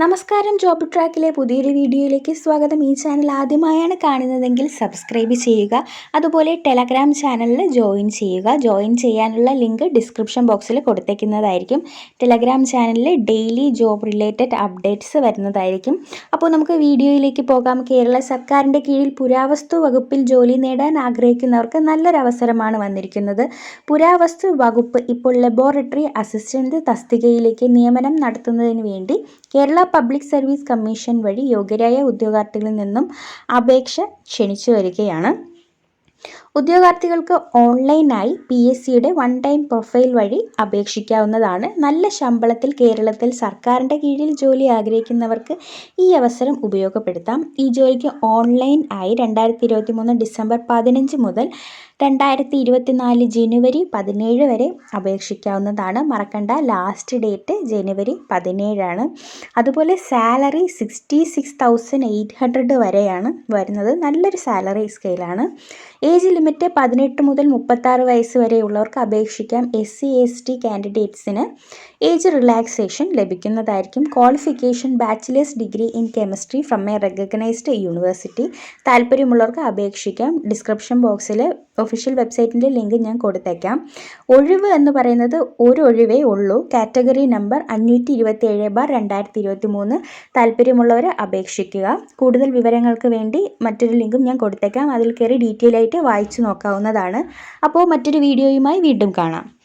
നമസ്കാരം ജോബ് ട്രാക്കിലെ പുതിയൊരു വീഡിയോയിലേക്ക് സ്വാഗതം. ഈ ചാനൽ ആദ്യമായാണ് കാണുന്നതെങ്കിൽ സബ്സ്ക്രൈബ് ചെയ്യുക. അതുപോലെ ടെലഗ്രാം ചാനലിൽ ജോയിൻ ചെയ്യുക. ജോയിൻ ചെയ്യാനുള്ള ലിങ്ക് ഡിസ്ക്രിപ്ഷൻ ബോക്സിൽ കൊടുത്തേക്കുന്നതായിരിക്കും. ടെലഗ്രാം ചാനലിൽ ഡെയിലി ജോബ് റിലേറ്റഡ് അപ്ഡേറ്റ്സ് വരുന്നതായിരിക്കും. അപ്പോൾ നമുക്ക് വീഡിയോയിലേക്ക് പോകാം. കേരള സർക്കാരിന്റെ കീഴിൽ പുരാവസ്തു വകുപ്പിൽ ജോലി നേടാൻ ആഗ്രഹിക്കുന്നവർക്ക് നല്ലൊരവസരമാണ് വന്നിരിക്കുന്നത്. പുരാവസ്തു വകുപ്പ് ഇപ്പോൾ ലബോറട്ടറി അസിസ്റ്റന്റ് തസ്തികയിലേക്ക് നിയമനം നടത്തുന്നതിന് വേണ്ടി കേരള പബ്ലിക് സർവീസ് കമ്മീഷൻ വഴി യോഗ്യരായ ഉദ്യോഗാർത്ഥികളിൽ നിന്നും അപേക്ഷ ക്ഷണിച്ചു വരികയാണ്. ഉദ്യോഗാർത്ഥികൾക്ക് ഓൺലൈനായി പി എസ് സിയുടെ വൺ ടൈം പ്രൊഫൈൽ വഴി അപേക്ഷിക്കാവുന്നതാണ്. നല്ല ശമ്പളത്തിൽ കേരളത്തിൽ സർക്കാരിന്റെ കീഴിൽ ജോലി ആഗ്രഹിക്കുന്നവർക്ക് ഈ അവസരം ഉപയോഗപ്പെടുത്താം. ഈ ജോലിക്ക് ഓൺലൈൻ ആയി രണ്ടായിരത്തി ഇരുപത്തി മൂന്ന് ഡിസംബർ പതിനഞ്ച് മുതൽ രണ്ടായിരത്തി ഇരുപത്തിനാല് ജനുവരി പതിനേഴ് വരെ അപേക്ഷിക്കാവുന്നതാണ്. മറക്കണ്ട ലാസ്റ്റ് ഡേറ്റ് ജനുവരി പതിനേഴാണ്. അതുപോലെ salary sixty six thousand eight hundred വരെയാണ് വരുന്നത്. നല്ലൊരു സാലറി സ്കെയിലാണ് ഏജ് ലിമിറ്റ് പതിനെട്ട് മുതൽ മുപ്പത്താറ് വയസ്സ് വരെയുള്ളവർക്ക് അപേക്ഷിക്കാം എസ് സി എസ് ടി കാൻഡിഡേറ്റ്സിന്. ഏജ് റിലാക്സേഷൻ ലഭിക്കുന്നതായിരിക്കും. Qualification bachelors degree in chemistry from a recognised university. താല്പര്യമുള്ളവർക്ക് അപേക്ഷിക്കാം. ഡിസ്ക്രിപ്ഷൻ ബോക്സിൽ ഒഫീഷ്യൽ വെബ്സൈറ്റിന്റെ ലിങ്ക് ഞാൻ കൊടുത്തേക്കാം. ഒഴിവ് എന്ന് പറയുന്നത് ഒരു ഒഴിവേ ഉള്ളൂ. കാറ്റഗറി നമ്പർ അഞ്ഞൂറ്റി ഇരുപത്തി ഏഴ് ബാർ രണ്ടായിരത്തി ഇരുപത്തി മൂന്ന് താല്പര്യമുള്ളവർ അപേക്ഷിക്കുക. കൂടുതൽ വിവരങ്ങൾക്ക് വേണ്ടി മറ്റൊരു ലിങ്കും ഞാൻ കൊടുത്തേക്കാം. അതിൽ കയറി ഡീറ്റെയിൽ ആയിട്ട് വായിച്ചു നോക്കാവുന്നതാണ്. അപ്പോൾ മറ്റൊരു വീഡിയോയുമായി വീണ്ടും കാണാം.